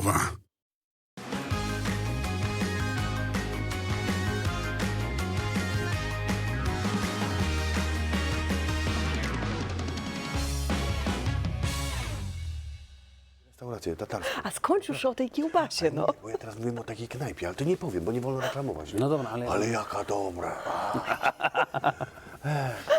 słowa. Restaurację tatarską. A skąd już o tej kiełbasie, no? Bo ja teraz mówię o takiej knajpie, ale to nie powiem, bo nie wolno reklamować. Nie? No dobra, ale- Ale jaka dobra.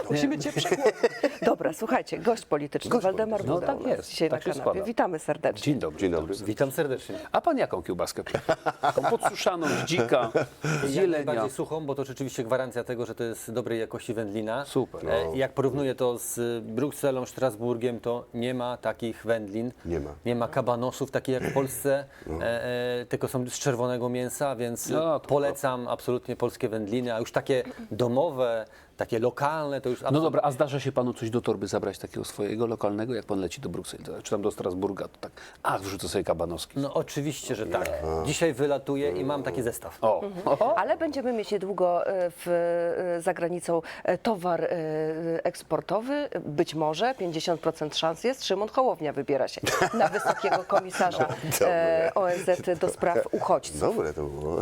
Musimy cię przekłonić. Dobra, słuchajcie, gość polityczny, Gość Waldemar polityczny. Buda No u tak nas jest, dzisiaj tak na się kanapie. składa. Witamy serdecznie. Dzień dobry. Dzień dobry. Witam serdecznie. A pan jaką kiełbaskę? Taką podsuszaną, z dzika, z Jak jelenia. najbardziej suchą, bo to rzeczywiście gwarancja tego, że to jest dobrej jakości wędlina. Super. E, Jak porównuję to z Brukselą, Strasburgiem, to nie ma takich wędlin. Nie ma. Nie ma kabanosów takich jak w Polsce, e, e, tylko są z czerwonego mięsa, więc No, to- polecam absolutnie polskie wędliny, a już takie domowe, takie lokalne, to już No dobra, a zdarza się panu coś do torby zabrać takiego swojego lokalnego, jak pan leci do Brukseli, czy tam do Strasburga, to tak, ach, wrzucę sobie kabanowski. No oczywiście, że tak. Dzisiaj wylatuję i mam taki zestaw. O, o, Ale będziemy mieć niedługo e, w, e, za granicą e, towar eksportowy. Być może 50% szans jest. Szymon Hołownia wybiera się na wysokiego komisarza e, ONZ do spraw uchodźców. Dobre to było.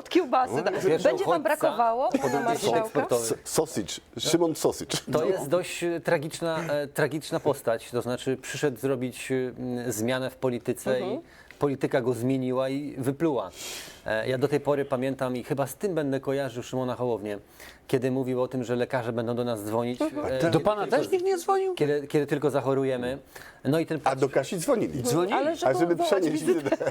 Od kiełbasy. Pierwszy Będzie wam brakowało, pana marszałka? Sausage. Szymon Sausage. To jest dość e, tragiczna, e, tragiczna postać, to znaczy przyszedł zrobić e, zmianę w polityce i polityka go zmieniła i wypluła. E, Ja do tej pory pamiętam i chyba z tym będę kojarzył Szymona Hołownię, kiedy mówił o tym, że lekarze będą do nas dzwonić. e, do pana też nikt nie dzwonił? Kiedy, kiedy tylko zachorujemy. No i ten A do Kasi dzwonili. Dzwonili? Ale A żeby żeby odwołać przenieść wizytę. wizytę.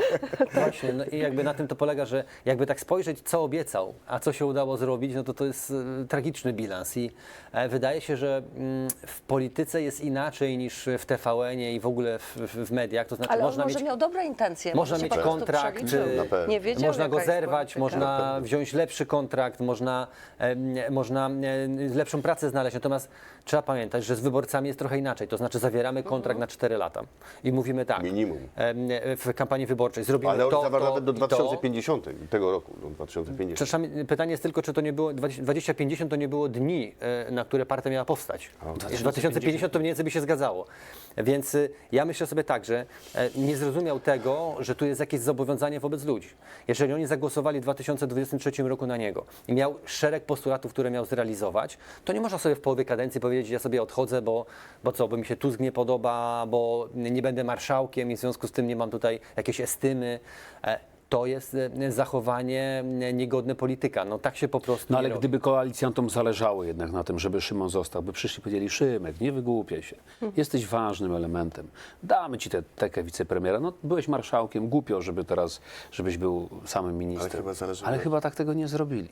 Właśnie, no i jakby na tym to polega, że jakby tak spojrzeć, co obiecał, a co się udało zrobić, no to to jest e, tragiczny bilans i e, wydaje się, że mm, w polityce jest inaczej niż w TVN-ie i w ogóle w, w, w mediach, to znaczy Ale on można może mieć miał dobre intencje. można może się mieć po prostu kontrakt, przeliczył. y, Na pewno. Nie wiedział, można go zerwać, można wziąć lepszy kontrakt, można, można lepszą pracę znaleźć. Natomiast trzeba pamiętać, że z wyborcami jest trochę inaczej. To znaczy zawieramy kontrakt na 4 lata i mówimy tak. Minimum. em, W kampanii wyborczej zrobimy Ale on to, zawarł to nawet do i to. 2050 tego roku, do 2050. Przepraszam, pytanie jest tylko, czy to nie było, 2050 to nie było dni, e, na które partia miała powstać. 2050 to mniej więcej by się zgadzało. Więc y, ja myślę sobie tak, że e, nie zrozumiał tego, że tu jest jakieś zobowiązanie wobec ludzi. Jeżeli oni zagłosowali w 2023 roku na niego i miał szereg postulatów, które miał zrealizować, to nie można sobie w połowie kadencji powiedzieć, ja sobie odchodzę, bo, bo co, bo mi się Tusk nie podoba, bo nie będę marszałkiem i w związku z tym nie mam tutaj jakiejś estymy. To jest e, zachowanie e, niegodne polityka. No tak się po prostu No nie ale robi. gdyby koalicjantom zależało jednak na tym, żeby Szymon został, by przyszli i powiedzieli, Szymek, nie wygłupiaj się, jesteś ważnym elementem, damy ci tę tekę wicepremiera, no byłeś marszałkiem, głupio, żeby teraz, żebyś był samym ministrem. chyba zależy- Ale chyba tak tego nie zrobili.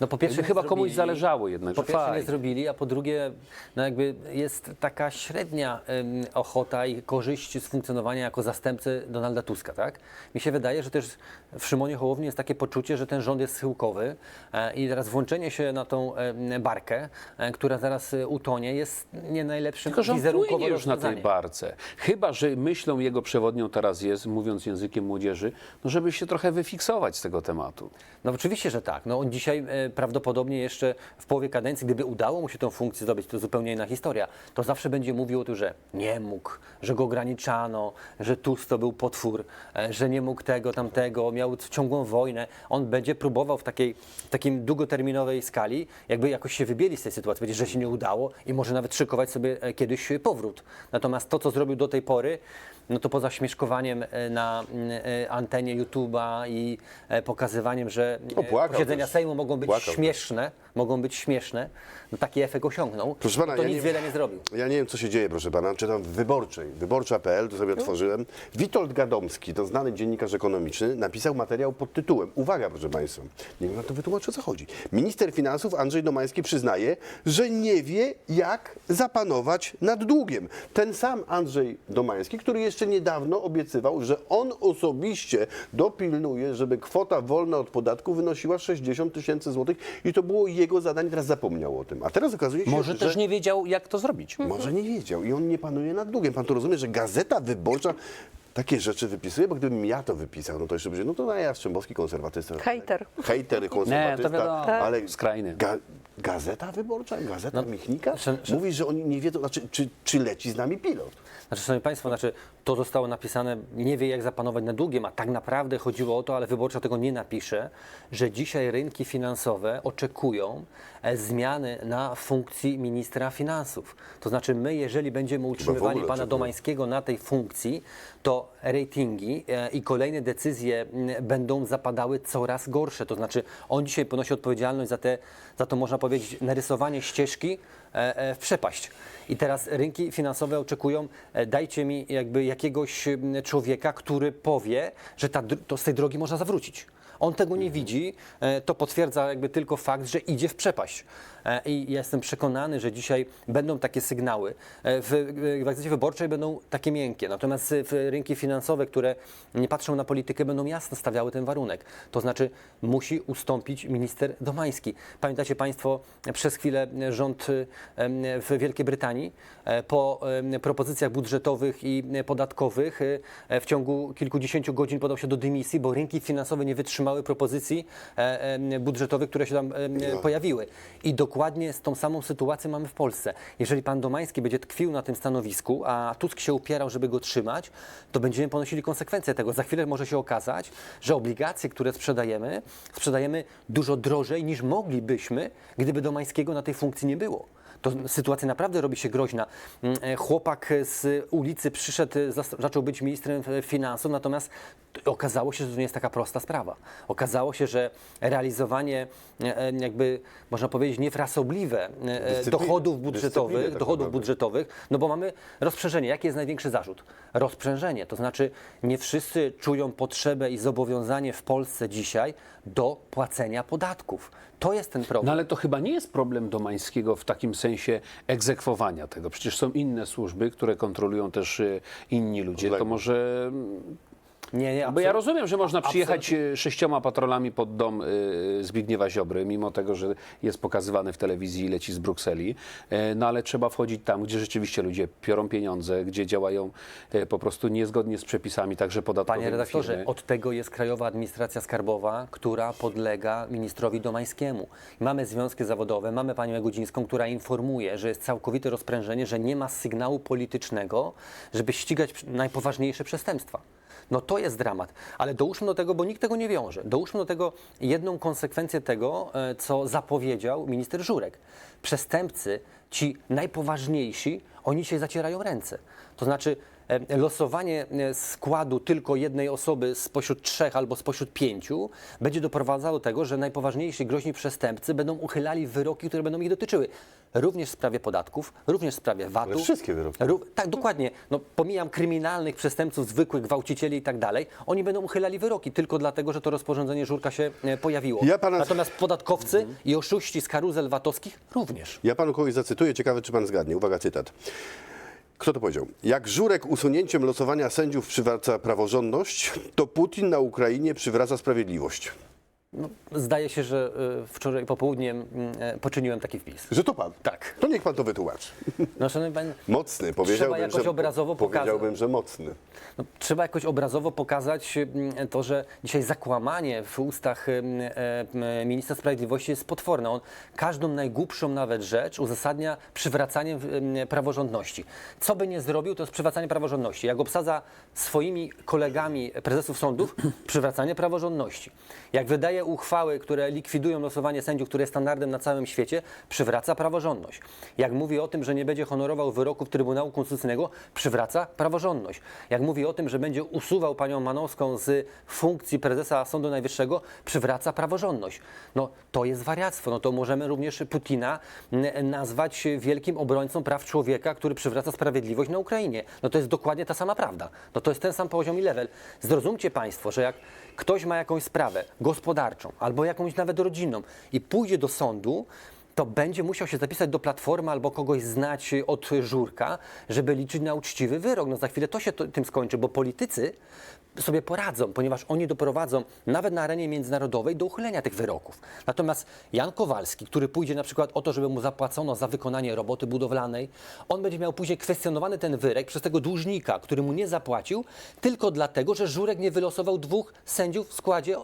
No po pierwsze Chyba nie komuś zrobili- zależało jednak, Po pierwsze nie zrobili, a po drugie no jakby jest taka średnia em, ochota i korzyść z funkcjonowania jako zastępcy Donalda Tuska, tak? Mi się wydaje, że też w Szymonie Hołowni jest takie poczucie, że ten rząd jest schyłkowy e, i teraz włączenie się na tą em, barkę, e, która zaraz e, utonie, jest nie najlepszym Tylko, że on już na tej barce. Chyba, że myślą jego przewodnią teraz jest, mówiąc językiem młodzieży, no żeby się trochę wyfiksować z tego tematu. No oczywiście, że tak. No on dzisiaj e, prawdopodobnie jeszcze w połowie kadencji, gdyby udało mu się tą funkcję zdobyć, to zupełnie inna historia, to zawsze będzie mówił o tym, że nie mógł, że go ograniczano, że Tusk to był potwór, e, że nie mógł tego, tamtego, miał ciągłą wojnę. On będzie próbował w takiej takim długoterminowej skali, jakby jakoś się wybieli z tej sytuacji, powiedzieć, że się nie udało i może nawet szykować sobie e, kiedyś powrót. Natomiast to, co zrobił do tej pory, no to poza śmieszkowaniem e, na e, antenie YouTube'a i e, pokazywaniem, że No, posiedzenia też. Sejmu mogą być Płakał też. śmieszne, mogą być śmieszne, no taki efekt osiągnął, Proszę pana, to ja nic nie- wiele nie zrobił. Ja nie wiem, co się dzieje, proszę pana. Czytam w Wyborczej, wyborcza.pl, to sobie otworzyłem. Witold Gadomski, to znany dziennikarz ekonomiczny, napisał materiał pod tytułem, uwaga proszę państwa, nie wiem, na to wytłumaczę, o co chodzi. Minister finansów Andrzej Domański przyznaje, że nie wie, jak zapanować nad długiem. Ten sam Andrzej Domański, który jeszcze niedawno obiecywał, że on osobiście dopilnuje, żeby kwota wolna od podatku wynosiła 60 tysięcy złotych i to było jego zadanie, teraz zapomniał o tym. A teraz okazuje się, Może że... też nie wiedział, jak to zrobić. Może nie wiedział i on nie panuje nad długiem. Pan to rozumie, że Gazeta Wyborcza takie rzeczy wypisuje, bo gdybym ja to wypisał, no to jeszcze będzie, no to ja Jastrzębowski konserwatysta. Hejter. Hejter, konserwatysta. wiadomo. ale Skrajny. Ga, gazeta wyborcza, gazeta Michnika? że- że- Mówi, że oni nie wiedzą, znaczy, czy, czy leci z nami pilot. Znaczy, Szanowni Państwo, znaczy, to zostało napisane, nie wie jak zapanować nad długiem, a tak naprawdę chodziło o to, ale wyborcza tego nie napisze, że dzisiaj rynki finansowe oczekują zmiany na funkcji ministra finansów. To znaczy my, jeżeli będziemy utrzymywali pana. Domańskiego na tej funkcji, to ratingi e, i kolejne decyzje będą zapadały coraz gorsze. To znaczy on dzisiaj ponosi odpowiedzialność za, te, za to, można powiedzieć, narysowanie ścieżki e, e, w przepaść. I teraz rynki finansowe oczekują, e, dajcie mi jakby jakiegoś człowieka, który powie, że ta, to z tej drogi można zawrócić. On tego nie widzi, e, to potwierdza jakby tylko fakt, że idzie w przepaść. E, I jestem przekonany, że dzisiaj będą takie sygnały. E, W, w wyborczej będą takie miękkie, natomiast w rynki finansowe, które nie patrzą na politykę, będą jasno stawiały ten warunek. To znaczy musi ustąpić minister Domański. Pamiętacie Państwo przez chwilę rząd w Wielkiej Brytanii e, po propozycjach budżetowych i podatkowych e, w ciągu kilkudziesięciu godzin podał się do dymisji, bo rynki finansowe nie wytrzymały propozycji e, budżetowych, które się tam pojawiły. I dokładnie z tą samą sytuację mamy w Polsce. Jeżeli pan Domański będzie tkwił na tym stanowisku, a Tusk się upierał, żeby go trzymać, to będziemy ponosili konsekwencje tego. Za chwilę może się okazać, że obligacje, które sprzedajemy, sprzedajemy dużo drożej niż moglibyśmy, gdyby Domańskiego na tej funkcji nie było. To sytuacja naprawdę robi się groźna. Mm, e, Chłopak z ulicy przyszedł, e, zaczął być ministrem finansów, natomiast okazało się, że to nie jest taka prosta sprawa. Okazało się, że realizowanie e, jakby, można powiedzieć, niefrasobliwe Dyscypliny- dochodów budżetowych, tak dochodów naprawdę. budżetowych, no bo mamy rozprzężenie. Jaki jest największy zarzut? Rozprzężenie. To znaczy nie wszyscy czują potrzebę i zobowiązanie w Polsce dzisiaj do płacenia podatków. To jest ten problem. No ale to chyba nie jest problem Domańskiego w takim sensie egzekwowania tego. Przecież są inne służby, które kontrolują też y, inni ludzie. To może nie, nie, Bo ja absolut- rozumiem, że można przyjechać e, sześcioma patrolami pod dom e, Zbigniewa Ziobry, mimo tego, że jest pokazywany w telewizji i leci z Brukseli, E, no ale trzeba wchodzić tam, gdzie rzeczywiście ludzie piorą pieniądze, gdzie działają e, po prostu niezgodnie z przepisami, także podatkowymi Panie redaktorze, firmy. od tego jest Krajowa Administracja Skarbowa, która podlega ministrowi Domańskiemu. Mamy związki zawodowe, mamy panią Jagodzińską, która informuje, że jest całkowite rozprężenie, że nie ma sygnału politycznego, żeby ścigać najpoważniejsze przestępstwa. No to jest dramat, ale dołóżmy do tego, bo nikt tego nie wiąże. Dołóżmy do tego jedną konsekwencję tego, e, co zapowiedział minister Żurek. Przestępcy, ci najpoważniejsi, oni dzisiaj zacierają ręce. To znaczy losowanie e, składu tylko jednej osoby spośród trzech albo spośród pięciu będzie doprowadzało do tego, że najpoważniejsi groźni przestępcy będą uchylali wyroki, które będą ich dotyczyły. Również w sprawie podatków, również w sprawie VAT-u. Ale wszystkie wyroki. Tak, dokładnie. No, pomijam kryminalnych przestępców, zwykłych gwałcicieli i tak dalej. Oni będą uchylali wyroki tylko dlatego, że to rozporządzenie Żurka się e, pojawiło. Ja pana- Natomiast podatkowcy i oszuści z karuzel VAT-owskich również. Ja panu kogoś zacytuję, ciekawe czy pan zgadnie. Uwaga, cytat. Kto to powiedział? Jak Żurek usunięciem losowania sędziów przywraca praworządność, to Putin na Ukrainie przywraca sprawiedliwość. No, zdaje się, że e, wczoraj popołudniem e, poczyniłem taki wpis. Że to pan? Tak. To niech pan to wytłumaczy. No, szanowni panie, Mocny, powiedziałbym, jakoś że, obrazowo powiedziałbym, że mocny. No, trzeba jakoś obrazowo pokazać to, że dzisiaj zakłamanie w ustach e, ministra sprawiedliwości jest potworne. On każdą najgłupszą nawet rzecz uzasadnia przywracaniem praworządności. Co by nie zrobił, to jest przywracanie praworządności. Jak obsadza swoimi kolegami prezesów sądów, przywracanie praworządności. Jak wydaje uchwały, które likwidują losowanie sędziów, które jest standardem na całym świecie, przywraca praworządność. Jak mówi o tym, że nie będzie honorował wyroków Trybunału Konstytucyjnego, przywraca praworządność. Jak mówi o tym, że będzie usuwał panią Manowską z funkcji prezesa Sądu Najwyższego, przywraca praworządność. No to jest wariactwo. No to możemy również Putina n- nazwać wielkim obrońcą praw człowieka, który przywraca sprawiedliwość na Ukrainie. No to jest dokładnie ta sama prawda. No to jest ten sam poziom i level. Zrozumcie Państwo, że jak ktoś ma jakąś sprawę gospodarczą albo jakąś nawet rodzinną i pójdzie do sądu, to będzie musiał się zapisać do Platformy albo kogoś znać od Żurka, żeby liczyć na uczciwy wyrok. No za chwilę to się to, tym skończy, bo politycy sobie poradzą, ponieważ oni doprowadzą nawet na arenie międzynarodowej do uchylenia tych wyroków. Natomiast Jan Kowalski, który pójdzie na przykład o to, żeby mu zapłacono za wykonanie roboty budowlanej, on będzie miał później kwestionowany ten wyrok przez tego dłużnika, który mu nie zapłacił, tylko dlatego, że Żurek nie wylosował dwóch sędziów w składzie,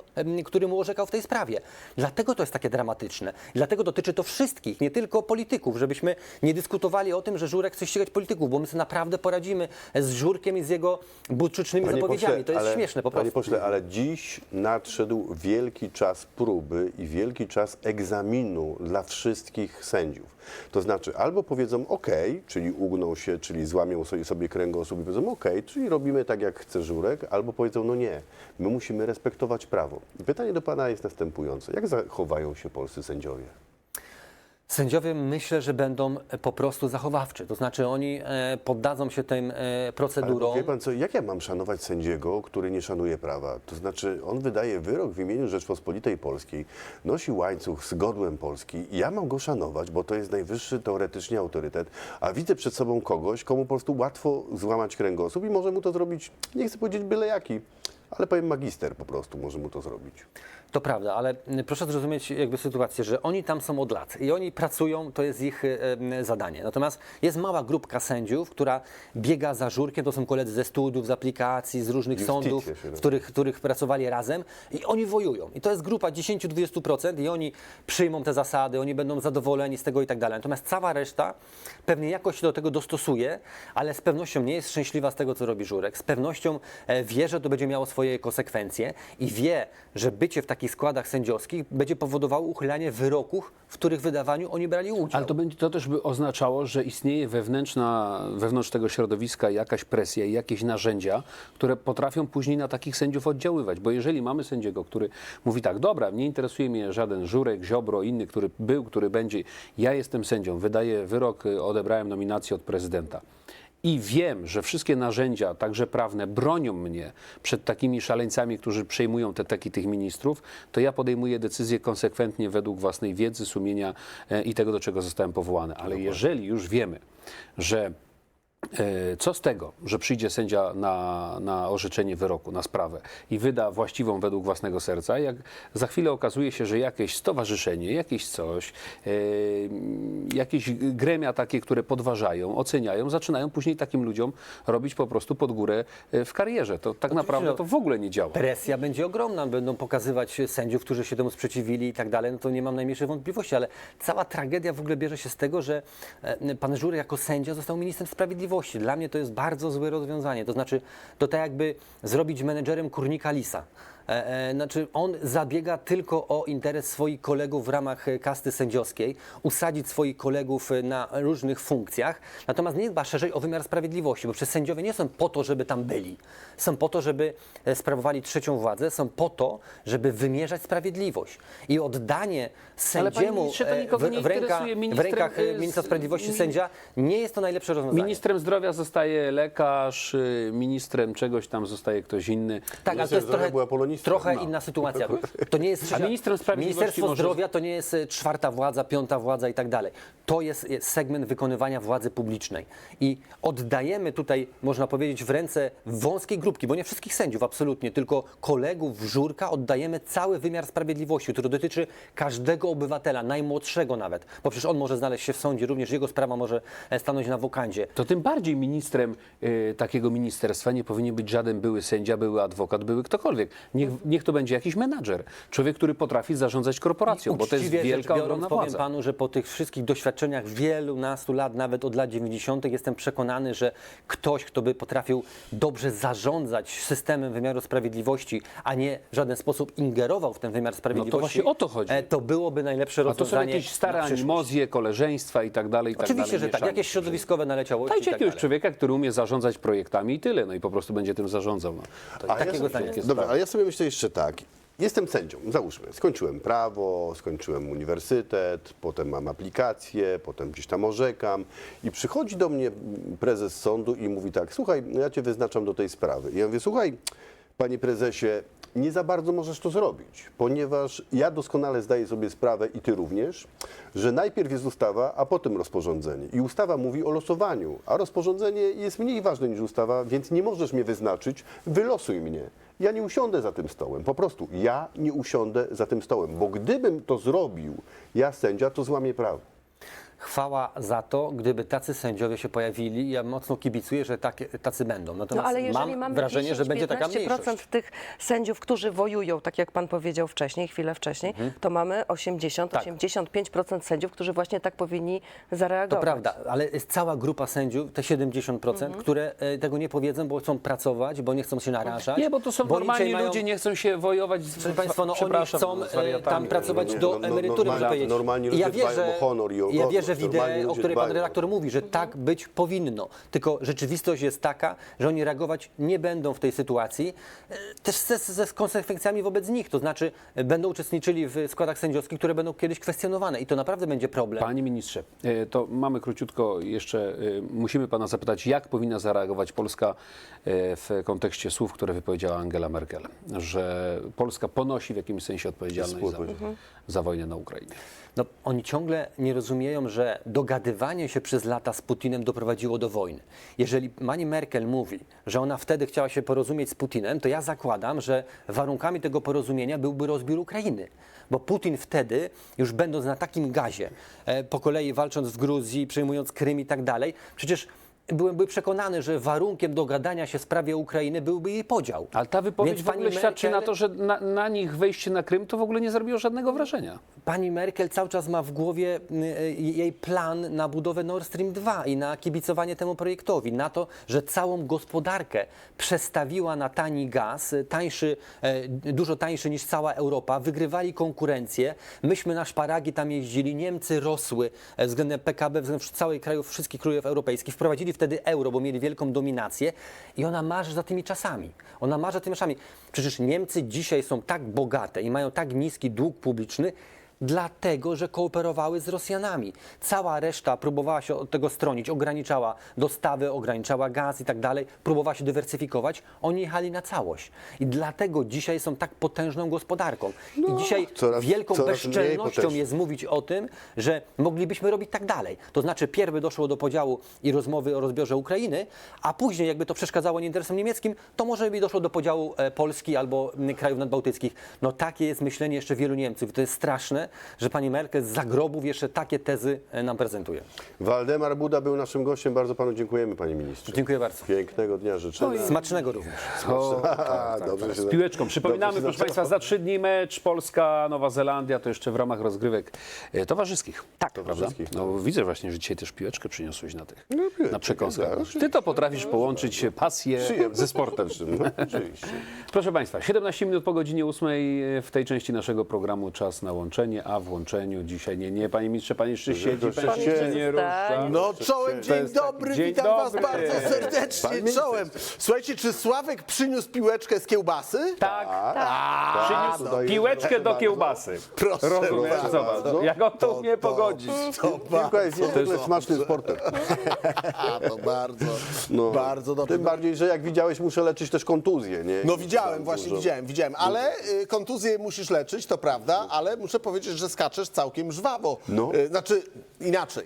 który mu orzekał w tej sprawie. Dlatego to jest takie dramatyczne. Dlatego dotyczy to wszystkich, nie tylko polityków, żebyśmy nie dyskutowali o tym, że Żurek chce ścigać polityków, bo my sobie naprawdę poradzimy z Żurkiem i z jego butczycznymi Panie zapowiedziami. pośle, to jest ale- śmieszne po Panie prostu. pośle, ale dziś nadszedł wielki czas próby i wielki czas egzaminu dla wszystkich sędziów. To znaczy albo powiedzą OK, czyli ugną się, czyli złamią sobie, sobie kręgosłup i powiedzą OK, czyli robimy tak jak chce Żurek, albo powiedzą no nie, my musimy respektować prawo. I pytanie do Pana jest następujące. Jak zachowają się polscy sędziowie? Sędziowie myślę, że będą po prostu zachowawczy. To znaczy oni e, poddadzą się tym e, Ale procedurom. wie pan co, jak ja mam szanować sędziego, który nie szanuje prawa? To znaczy, on wydaje wyrok w imieniu Rzeczpospolitej Polskiej, nosi łańcuch z godłem Polski ja mam go szanować, bo to jest najwyższy teoretycznie autorytet, a widzę przed sobą kogoś, komu po prostu łatwo złamać kręgosłup i może mu to zrobić, nie chcę powiedzieć byle jaki, ale powiem magister po prostu może mu to zrobić. To prawda, ale mm, proszę zrozumieć jakby sytuację, że oni tam są od lat i oni pracują, to jest ich e, zadanie. Natomiast jest mała grupka sędziów, która biega za żurkiem, to są koledzy ze studiów, z aplikacji, z różnych Justicja sądów, w których, których pracowali razem i oni wojują. I to jest grupa 10-20% i oni przyjmą te zasady, oni będą zadowoleni z tego i tak dalej. Natomiast cała reszta pewnie jakoś się do tego dostosuje, ale z pewnością nie jest szczęśliwa z tego, co robi Żurek. Z pewnością e, wie, że to będzie miało swoje konsekwencje i wie, że bycie w takich składach sędziowskich będzie powodowało uchylanie wyroków, w których wydawaniu oni brali udział. Ale to, będzie, to też by oznaczało, że istnieje wewnętrzna, wewnątrz tego środowiska jakaś presja i jakieś narzędzia, które potrafią później na takich sędziów oddziaływać. Bo jeżeli mamy sędziego, który mówi tak, dobra, nie interesuje mnie żaden Żurek, Ziobro, inny, który był, który będzie, ja jestem sędzią, wydaję wyrok, odebrałem nominację od prezydenta. I wiem, że wszystkie narzędzia, także prawne, bronią mnie przed takimi szaleńcami, którzy przejmują te teki tych ministrów, to ja podejmuję decyzję konsekwentnie według własnej wiedzy, sumienia e, i tego, do czego zostałem powołany. Ale jeżeli już wiemy, że co z tego, że przyjdzie sędzia na, na orzeczenie wyroku, na sprawę i wyda właściwą według własnego serca, jak za chwilę okazuje się, że jakieś stowarzyszenie, jakieś coś, e, jakieś gremia takie, które podważają, oceniają, zaczynają później takim ludziom robić po prostu pod górę e, w karierze. To tak naprawdę to w ogóle nie działa. Presja będzie ogromna, będą pokazywać sędziów, którzy się temu sprzeciwili i tak dalej, no to nie mam najmniejszych wątpliwości, ale cała tragedia w ogóle bierze się z tego, że e, pan Żurek jako sędzia został ministrem sprawiedliwości. Dla mnie to jest bardzo złe rozwiązanie, to znaczy to tak jakby zrobić menedżerem kurnika Lisa. E, e, Znaczy on zabiega tylko o interes swoich kolegów w ramach e, kasty sędziowskiej, usadzić swoich kolegów na różnych funkcjach, natomiast nie dba szerzej o wymiar sprawiedliwości, bo przecież sędziowie nie są po to, żeby tam byli. Są po to, żeby sprawowali trzecią władzę, są po to, żeby wymierzać sprawiedliwość. I oddanie sędziemu w, nie w, ręka, interesuje. w rękach ministra sprawiedliwości mi- sędzia nie jest to najlepsze rozwiązanie. Ministrem zdrowia zostaje lekarz, y, ministrem czegoś tam zostaje ktoś inny. Tak, ale to jest zdrowia trochę, była trochę No. inna sytuacja. To nie jest trzecia, ministrem sprawiedliwości Ministerstwo może- Zdrowia to nie jest e, czwarta władza, piąta władza i tak dalej. To jest jest segment wykonywania władzy publicznej. I oddajemy tutaj, można powiedzieć, w ręce wąskiej grupki, bo nie wszystkich sędziów absolutnie, tylko kolegów Żurka oddajemy cały wymiar sprawiedliwości, który dotyczy każdego obywatela, najmłodszego nawet. Bo przecież on może znaleźć się w sądzie, również jego sprawa może e, stanąć na wokandzie. To tym bardziej ministrem y, takiego ministerstwa nie powinien być żaden były sędzia, były adwokat, były ktokolwiek. Niech, niech to będzie jakiś menadżer. Człowiek, który potrafi zarządzać korporacją, bo to jest Uczciwie rzecz wielka, biorąc, ogromna powiem władza. panu, że po tych wszystkich doświadczeniach wielunastu lat, nawet od lat 90., jestem przekonany, że ktoś, kto by potrafił dobrze zarządzać systemem wymiaru sprawiedliwości, a nie w żaden sposób ingerował w ten wymiar sprawiedliwości, właśnie o to chodzi. e, to byłoby najlepsze A to są rozwiązanie. jakieś stare na przyszłość. animozje, koleżeństwa i tak dalej. I tak Oczywiście, dalej, że tak. mieszanie. Jakieś środowiskowe naleciałości Dajcie i tak jakiegoś dalej. człowieka, który umie zarządzać projektami i tyle. No i po prostu będzie tym zarządzał. No. To A takiego ja zdania sobie, jest. Dobra, ale ja sobie myślę jeszcze tak. Jestem sędzią, załóżmy. Skończyłem prawo, skończyłem uniwersytet, potem mam aplikację, potem gdzieś tam orzekam i przychodzi do mnie prezes sądu i mówi tak, słuchaj, no ja cię wyznaczam do tej sprawy. I ja mówię, słuchaj, panie prezesie, nie za bardzo możesz to zrobić, ponieważ ja doskonale zdaję sobie sprawę i ty również, że najpierw jest ustawa, a potem rozporządzenie. I ustawa mówi o losowaniu, a rozporządzenie jest mniej ważne niż ustawa, więc nie możesz mnie wyznaczyć, wylosuj mnie. Ja nie usiądę za tym stołem, po prostu ja nie usiądę za tym stołem, bo gdybym to zrobił, ja sędzia, to złamię prawo. Chwała za to, gdyby tacy sędziowie się pojawili. Ja mocno kibicuję, że takie, tacy będą. No Natomiast ale jeżeli mam mamy wrażenie, 10, że będzie taka mniejszość. 15% tych sędziów, którzy wojują, tak jak pan powiedział wcześniej, chwilę wcześniej, to mamy 80, Mhm. Tak. 85% sędziów, którzy właśnie tak powinni To zareagować. prawda, ale jest cała grupa sędziów, te 70%, Mhm. które e, tego nie powiedzą, bo chcą pracować, bo nie chcą się narażać. Nie, bo to są bo normalni mają- ludzie, nie chcą się wojować z Proszę Państwa, no oni chcą e, tam pracować nie, do no, no, emerytury, normalni- można powiedzieć. normalni ludzie ja dbają wierzę, o honor i o ja wierzę w ideę, o której pan dbają. redaktor mówi, że tak być powinno. Tylko rzeczywistość jest taka, że oni reagować nie będą w tej sytuacji, e, też ze, ze konsekwencjami wobec nich. To znaczy e, będą uczestniczyli w składach sędziowskich, które będą kiedyś kwestionowane i to naprawdę będzie problem. Panie ministrze, e, to mamy króciutko jeszcze, musimy pana zapytać, jak powinna zareagować Polska w kontekście słów, które wypowiedziała Angela Merkel, że Polska ponosi w jakimś sensie odpowiedzialność za, za wojnę na Ukrainie. No, oni ciągle nie rozumieją, że dogadywanie się przez lata z Putinem doprowadziło do wojny. Jeżeli pani Merkel mówi, że ona wtedy chciała się porozumieć z Putinem, to ja zakładam, że warunkami tego porozumienia byłby rozbiór Ukrainy. Bo Putin wtedy, już będąc na takim gazie, e, po kolei walcząc w Gruzji, przejmując Krym i tak dalej, przecież byłby przekonany, że warunkiem dogadania się w sprawie Ukrainy byłby jej podział. Ale ta wypowiedź Więc w ogóle pani świadczy Merkel- na to, że na, na nich wejście na Krym to w ogóle nie zrobiło żadnego wrażenia. Pani Merkel cały czas ma w głowie y, jej plan na budowę Nord Stream 2 i na kibicowanie temu projektowi, na to, że całą gospodarkę przestawiła na tani gaz, y, tańszy, e, dużo tańszy niż cała Europa, wygrywali konkurencję. Myśmy na szparagi tam jeździli, Niemcy rosły e, względem PKB, względem całych krajów, wszystkich krajów europejskich. Wprowadzili wtedy euro, bo mieli wielką dominację i ona marzy za tymi czasami. Ona marzy za tymi czasami. Przecież Niemcy dzisiaj są tak bogate i mają tak niski dług publiczny, dlatego, że kooperowały z Rosjanami. Cała reszta próbowała się od tego stronić, ograniczała dostawy, ograniczała gaz i tak dalej, próbowała się dywersyfikować. Oni jechali na całość. I dlatego dzisiaj są tak potężną gospodarką. I dzisiaj coraz- wielką coraz bezczelnością jest mówić o tym, że moglibyśmy robić tak dalej. To znaczy, pierwy doszło do podziału i rozmowy o rozbiorze Ukrainy, a później, jakby to przeszkadzało interesom niemieckim, to może by doszło do podziału e, Polski albo krajów nadbałtyckich. No takie jest myślenie jeszcze wielu Niemców. To jest straszne, że pani Merkel z zagrobów jeszcze takie tezy e, nam prezentuje. Waldemar Buda był naszym gościem. Bardzo panu dziękujemy, panie ministrze. Dziękuję bardzo. Pięknego dnia życzę. Smacznego również. A, dobrze się Z piłeczką. Przypominamy, dobrze się proszę Państwa, za trzy dni mecz Polska-Nowa Zelandia, to jeszcze w ramach rozgrywek e, towarzyskich. Tak. Prawda? Towarzyskich, No, widzę właśnie, że dzisiaj też piłeczkę przyniosłeś na tych, piłeczkę, na przekąskach. tak, Ty to potrafisz połączyć pasję Przyjemne. ze sportem. No, oczywiście. Proszę Państwa, 17 minut po godzinie 8 w tej części naszego programu czas na łączenie, a w łączeniu dzisiaj nie, nie, Panie Ministrze, Pan jeszcze siedzi, Pan jeszcze nie rusza. No czołem, To dzień jest taki- dobry, dzień witam dobry. was bardzo serdecznie, minister. czołem. Słuchajcie, czy Sławek przyniósł piłeczkę z kiełbasy? Tak, A, przyniósł no i- piłeczkę do kiełbasy. Proszę Rozumiesz, bardzo. zobacz, jak on to umie pogodzić. To Piłka jest niezwykle smacznym sportem. A, to bardzo, No. bardzo dobrze. Tym bardziej, że jak widziałeś, muszę leczyć też kontuzję, nie? No widziałem, właśnie widziałem, widziałem, ale y, kontuzję musisz leczyć, to prawda, ale muszę powiedzieć, że skaczesz całkiem żwawo. No. Y, znaczy, inaczej.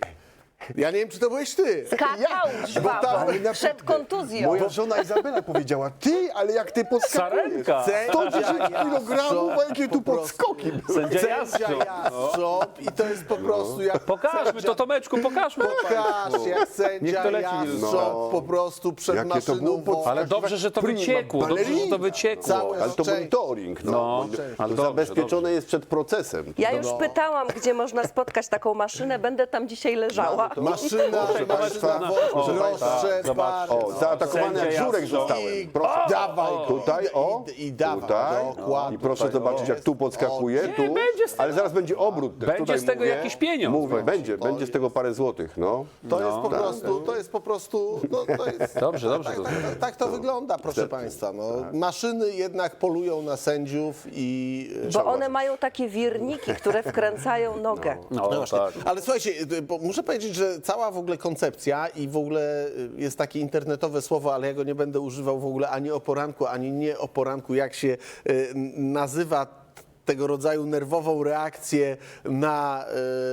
Ja nie wiem, czy to byłeś ty. Skakał ja, bo żwawo przed kontuzją. Moja żona Izabela powiedziała, ty, ale jak ty podskakujesz. Sarenka. 110 kg, a jakie tu podskoki. Sędzia Sędzia Jastrząb. Jastrząb i to jest po prostu jak... Pokażmy to Tomeczku, pokażmy. Pokaż, jak Niech sędzia to leci. Jastrząb No. po prostu przed Jakie to maszyną było woła. Ale dobrze, że to Prima wyciekło, dobrze, że to wyciekło. Całe- Ale to Szczęść. monitoring, no. No, to ale dobrze, zabezpieczone dobrze. jest przed procesem. Ja już pytałam, gdzie można spotkać taką maszynę, będę tam dzisiaj leżała. Maszyna, Proszę maszyna państwa, wodna, droższe, zobacz. bardzo. O, zaatakowany jak Sędzia żurek zostałem. I Proszę. dawaj go. Tutaj, o, I, i dawaj, tutaj. dokładnie. I proszę zobaczyć, jak tu podskakuje, tu. będzie z tego- Ale zaraz będzie obrót. Będzie Tutaj z tego mówię, jakiś pieniądz. Mówię, będzie, będzie z tego parę złotych, no. To jest po prostu, to jest po prostu, no to jest... Dobrze, dobrze Tak, to tak, tak, tak to wygląda, proszę Państwa. No, Maszyny jednak polują na sędziów i... Bo one mają takie wirniki, które wkręcają nogę. No, tak. Ale słuchajcie, y, bo muszę powiedzieć, że cała w ogóle koncepcja i w ogóle y, jest takie internetowe słowo, ale ja go nie będę używał w ogóle ani o poranku, ani nie o poranku, jak się y, nazywa tego rodzaju nerwową reakcję na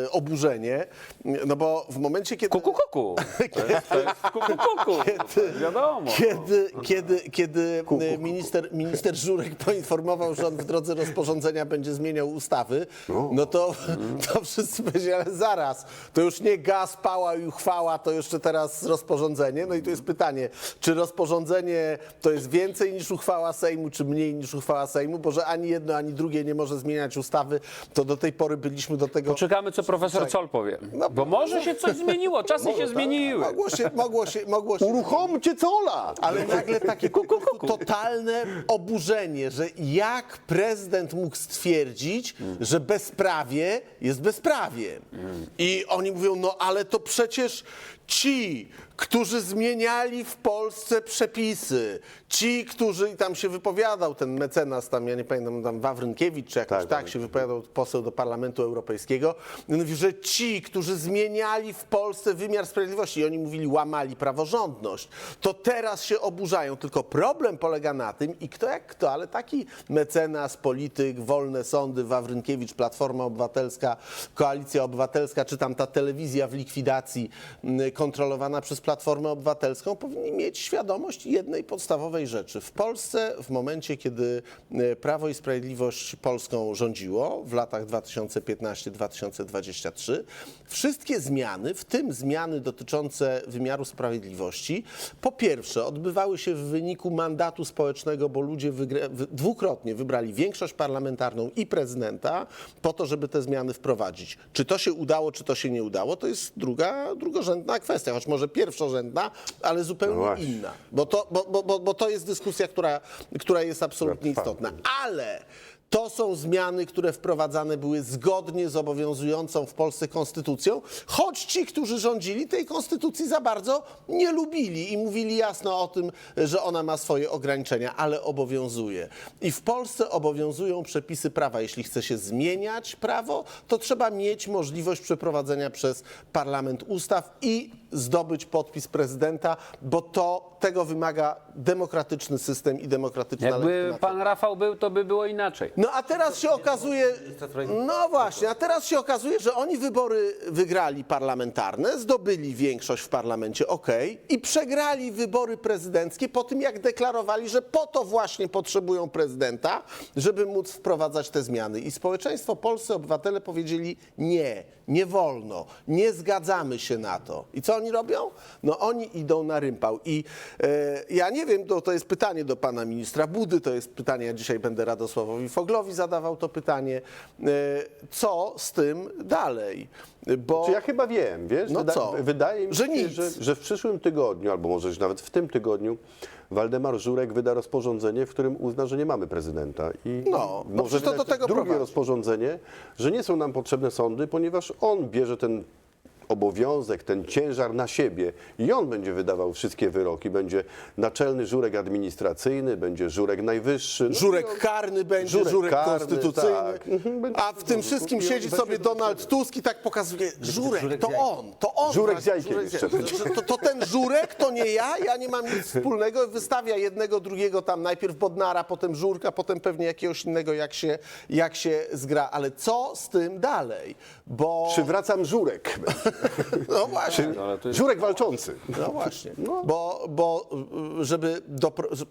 y, oburzenie. No bo w momencie, kiedy... Kuku, kuku. Kuku, kuku. Wiadomo. Kiedy, kiedy, kiedy y, minister, minister Żurek poinformował, że on w drodze rozporządzenia będzie zmieniał ustawy, no to, to wszyscy powiedzieli, ale zaraz, to już nie gaz, pała i uchwała, to jeszcze teraz rozporządzenie. No i tu jest pytanie, czy rozporządzenie to jest więcej niż uchwała Sejmu, czy mniej niż uchwała Sejmu, bo że ani jedno, ani drugie nie może zmieniać ustawy, to do tej pory byliśmy do tego... Czekamy, co profesor Col powie. Bo może się coś zmieniło, czasy się zmieniły. Mogło się, mogło się, mogło się Uruchomcie cola! Ale nagle takie totalne oburzenie, że jak prezydent mógł stwierdzić, że bezprawie jest bezprawie. I oni mówią, no ale to przecież ci, którzy zmieniali w Polsce przepisy, ci, którzy, i tam się wypowiadał ten mecenas, tam ja nie pamiętam, tam Wawrynkiewicz czy jakoś Tak, tak, się wypowiadał poseł do Parlamentu Europejskiego, mówi, że ci, którzy zmieniali w Polsce wymiar sprawiedliwości i oni mówili, łamali praworządność, to teraz się oburzają. Tylko problem polega na tym, i kto jak kto, ale taki mecenas, polityk, wolne sądy, Wawrynkiewicz, Platforma Obywatelska, Koalicja Obywatelska, czy tam ta telewizja w likwidacji m, kontrolowana przez Platformę Obywatelską, powinni mieć świadomość jednej podstawowej rzeczy. W Polsce w momencie, kiedy e, Prawo i Sprawiedliwość Polską rządziło w latach 2015-2023, wszystkie zmiany, w tym zmiany dotyczące wymiaru sprawiedliwości, po pierwsze odbywały się w wyniku mandatu społecznego, bo ludzie dwukrotnie wybrali większość parlamentarną i prezydenta po to, żeby te zmiany wprowadzić. Czy to się udało, czy to się nie udało, to jest druga, drugorzędna kwestia, choć może pierwszorzędna, ale No zupełnie właśnie. inna. Bo to, bo, bo, bo, bo to jest dyskusja, która, która jest absolutnie istotna. Ale to są zmiany, które wprowadzane były zgodnie z obowiązującą w Polsce konstytucją, choć ci, którzy rządzili, tej konstytucji za bardzo nie lubili i mówili jasno o tym, że ona ma swoje ograniczenia, ale obowiązuje. I w Polsce obowiązują przepisy prawa. Jeśli chce się zmieniać prawo, to trzeba mieć możliwość przeprowadzenia przez parlament ustaw i zdobyć podpis prezydenta, bo to tego wymaga demokratyczny system i demokratyczna Jakby legitymacja. pan Rafał był, to by było inaczej. No a teraz się okazuje, no właśnie, a teraz się okazuje, że oni wybory wygrali parlamentarne, zdobyli większość w parlamencie, okej, i przegrali wybory prezydenckie po tym, jak deklarowali, że po to właśnie potrzebują prezydenta, żeby móc wprowadzać te zmiany. I społeczeństwo polskie, obywatele powiedzieli nie, nie wolno, nie zgadzamy się na to. I co oni robią? No oni idą na rympał. I e, ja nie wiem, to, to jest pytanie do pana ministra Budy, to jest pytanie, ja dzisiaj będę Radosławowi Foglowi zadawał to pytanie, e, co z tym dalej? Bo Czy ja chyba wiem, wiesz? No co? Wydaje mi Że się, nic. że, że w przyszłym tygodniu, albo może już nawet w tym tygodniu, Waldemar Żurek wyda rozporządzenie, w którym uzna, że nie mamy prezydenta. I No, może to do tego drugie prowadzi. rozporządzenie, że nie są nam potrzebne sądy, ponieważ on bierze ten obowiązek, ten ciężar na siebie i on będzie wydawał wszystkie wyroki. Będzie naczelny żurek administracyjny, będzie żurek najwyższy. No i on- Żurek karny będzie, żurek, Żurek karny, konstytucyjny. tak. Mhm, A w tym wszystkim siedzi sobie Donald Tusk i tak pokazuje, żurek, żurek to on, to on. Żurek z właśnie, jajkiem żurek z jeszcze jajkiem. To, to, to ten żurek to nie ja, ja nie mam nic wspólnego. Wystawia jednego, drugiego tam, najpierw Bodnara, potem Żurka, potem pewnie jakiegoś innego, jak się, jak się zgra. Ale co z tym dalej? Bo... Przywracam żurek. No właśnie. Ale to jest... Żurek walczący. No właśnie, bo, bo y, żeby dopro... z-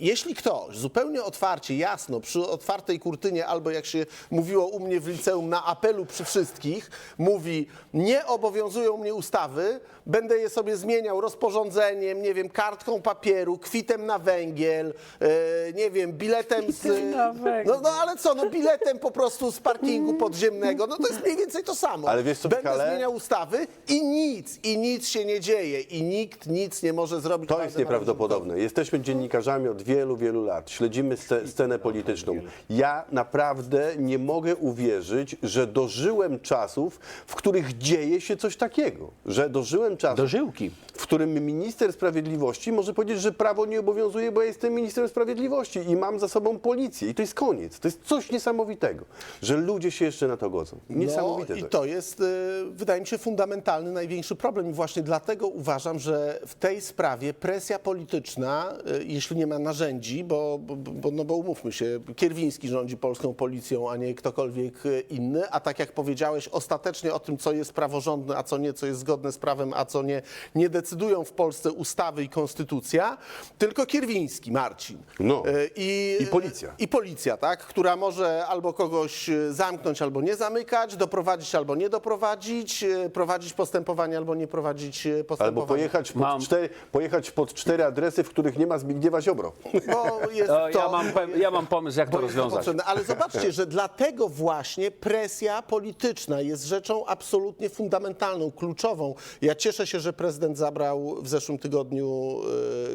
jeśli ktoś zupełnie otwarcie, jasno, przy otwartej kurtynie, albo jak się mówiło u mnie w liceum, na apelu przy wszystkich, mówi, nie obowiązują mnie ustawy, będę je sobie zmieniał rozporządzeniem, nie wiem, kartką papieru, kwitem na węgiel, e, nie wiem, biletem z... Kwitem na węgiel. No, no ale co, no biletem po prostu z parkingu podziemnego, no to jest mniej więcej to samo. Ale wiesz co, Będę Michale? zmieniał ustawy i nic, i nic się nie dzieje, i nikt nic nie może zrobić. To jest nieprawdopodobne. Jesteśmy dziennikarzami od wielu, wielu lat. Śledzimy sce- scenę polityczną. Ja naprawdę nie mogę uwierzyć, że dożyłem czasów, w których dzieje się coś takiego. Że dożyłem czasów, Dożyłki. w którym minister sprawiedliwości może powiedzieć, że prawo nie obowiązuje, bo ja jestem ministrem sprawiedliwości i mam za sobą policję. I to jest koniec. To jest coś niesamowitego, że ludzie się jeszcze na to godzą. No, Niesamowite. I jest. to jest, y, wydaje mi się, fundamentalny, największy problem i właśnie dlatego uważam, że w tej sprawie presja polityczna, y, jeśli nie ma narzędzi, bo, bo, bo, no bo umówmy się, Kierwiński rządzi polską policją, a nie ktokolwiek y, inny, a tak jak powiedziałeś, ostatecznie o tym, co jest praworządne, a co nie, co jest zgodne z prawem, a co nie, nie decydują w Polsce ustawy i konstytucja, tylko Kierwiński, Marcin. No. Y, I, I policja. I policja, tak, która może albo kogoś y, zamknąć, albo nie zamykać, doprowadzić albo nie doprowadzić, y, prowadzić postępowanie albo nie prowadzić postępowanie. Albo pojechać pod, Mam- cztery, pojechać pod cztery adresy, w których nie ma Zbigniewa Ziobro. Bo jest To to, ja, mam, ja mam pomysł, jak to to rozwiązać. potrzebne. Ale zobaczcie, że dlatego właśnie presja polityczna jest rzeczą absolutnie fundamentalną, kluczową. Ja cieszę się, że prezydent zabrał w zeszłym tygodniu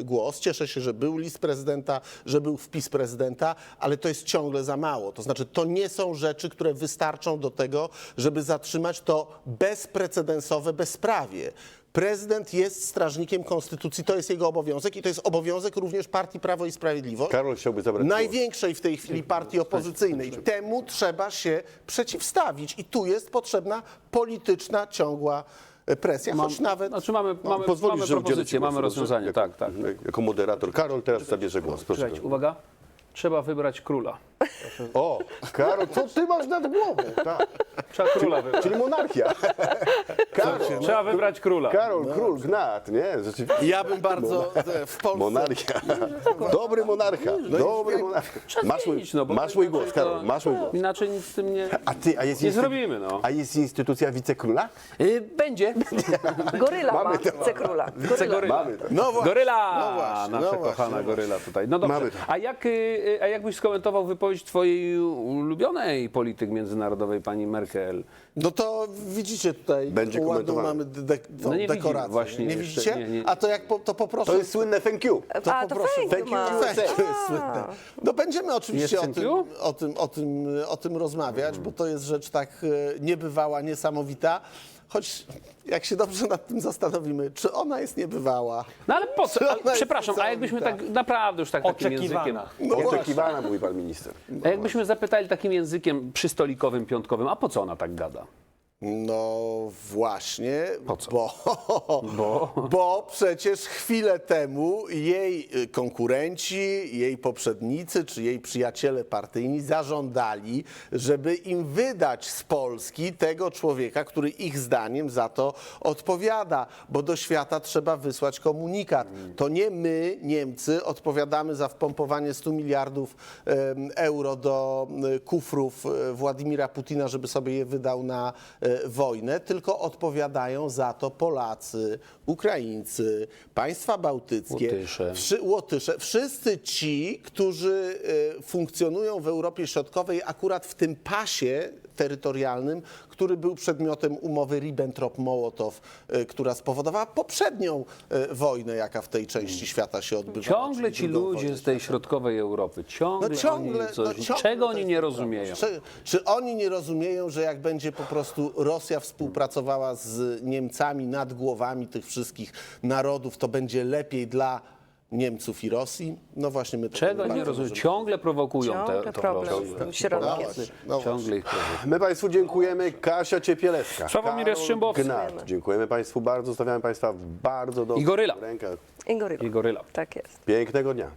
y, głos. Cieszę się, że był list prezydenta, że był wpis prezydenta, ale to jest ciągle za mało. To znaczy, to nie są rzeczy, które wystarczą do tego, żeby zatrzymać to bezprecedensowe bezprawie. Prezydent jest strażnikiem konstytucji, to jest jego obowiązek i to jest obowiązek również partii Prawo i Sprawiedliwość. Karol chciałby zabrać. Największej w tej chwili partii opozycyjnej. Temu trzeba się przeciwstawić i tu jest potrzebna polityczna, ciągła presja, choć nawet... Znaczy mamy, mamy, Pozwolisz, mamy że udzielę ci propozycję, mamy głosu, rozwiązanie. Tak, tak. Jako, jako moderator. Karol teraz zabierze głos. Proszę. Słuchajcie, uwaga. Trzeba wybrać króla. O, Karol, co ty masz nad głową? Tak. Trzeba króla wybrać. Czyli monarchia. Karol, Trzeba wybrać króla. Karol, król, gnat, nie? Rzeczywiście. Ja bym bardzo e, w Polsce... Monarchia. Dobry monarcha. Dobry monarcha. Masz mój, Zmienić, no, bo masz mój głos, inaczej to- Karol, masz mój głos. Inaczej nic z tym nie, A ty, a jest nie zrobimy. No. A jest instytucja wicekróla? Y, Będzie. Goryla ma Mamy to. wicekróla. Goryla. Mamy to. No właśnie, Goryla! no właśnie, Nasza no właśnie, kochana no goryla tutaj. No dobrze. A jak, y, a jak byś skomentował wypowiedź twojej ulubionej polityk międzynarodowej, pani Merkel? No to widzicie tutaj Będzie ładną mamy de- de- No nie dekorację. właśnie nie jeszcze, widzicie? nie, nie. A to jak po, to poproszę... To jest słynne thank you. To A, to poproszę. thank you, ma. Thank you jest słynne. No będziemy oczywiście Jest o tym, o, tym, o, tym, o tym rozmawiać, bo to jest rzecz tak e, niebywała, niesamowita. Choć jak się dobrze nad tym zastanowimy, czy ona jest niebywała? No ale po co? Przepraszam, a jakbyśmy tak naprawdę już tak takim językiem... Oczekiwana. No. Oczekiwana, mówi pan minister. A jakbyśmy zapytali takim językiem przystolikowym, piątkowym, a po co ona tak gada? No właśnie, co? Bo, bo? przecież chwilę temu jej y, konkurenci, jej poprzednicy czy jej przyjaciele partyjni zażądali, żeby im wydać z Polski tego człowieka, który ich zdaniem za to odpowiada, bo do świata trzeba wysłać komunikat. To nie my, Niemcy, odpowiadamy za wpompowanie 100 miliardów em, euro do y, kufrów y, Władimira Putina, żeby sobie je wydał na wojnę, tylko odpowiadają za to Polacy, Ukraińcy, państwa bałtyckie, Łotysze. wszy, Łotysze, wszyscy ci, którzy e, funkcjonują w Europie Środkowej akurat w tym pasie terytorialnym, który był przedmiotem umowy Ribbentrop-Mołotow, e, która spowodowała poprzednią e, wojnę, jaka w tej części świata się odbywała. Ciągle ci ludzie z tej środkowej Europy, ciągle, no ciągle, oni coś, no ciągle czego oni nie rozumieją? Czy, czy oni nie rozumieją, że jak będzie po prostu Rosja współpracowała z Niemcami nad głowami tych wszystkich narodów, to będzie lepiej dla Niemców i Rosji? No właśnie my to Czego nie rozumieją? możemy- Ciągle prowokują te, Ciągle to problem z środkiem. No właśnie, no Ciągle ich prowokują. My Państwu dziękujemy. Kasia Ciepielewska. Sławomir Karol Jastrzębowski. Gnat. Dziękujemy Państwu bardzo. Stawiamy Państwa w bardzo dobrych I goryla. rękach. I goryla. I goryla. Tak jest. Pięknego dnia.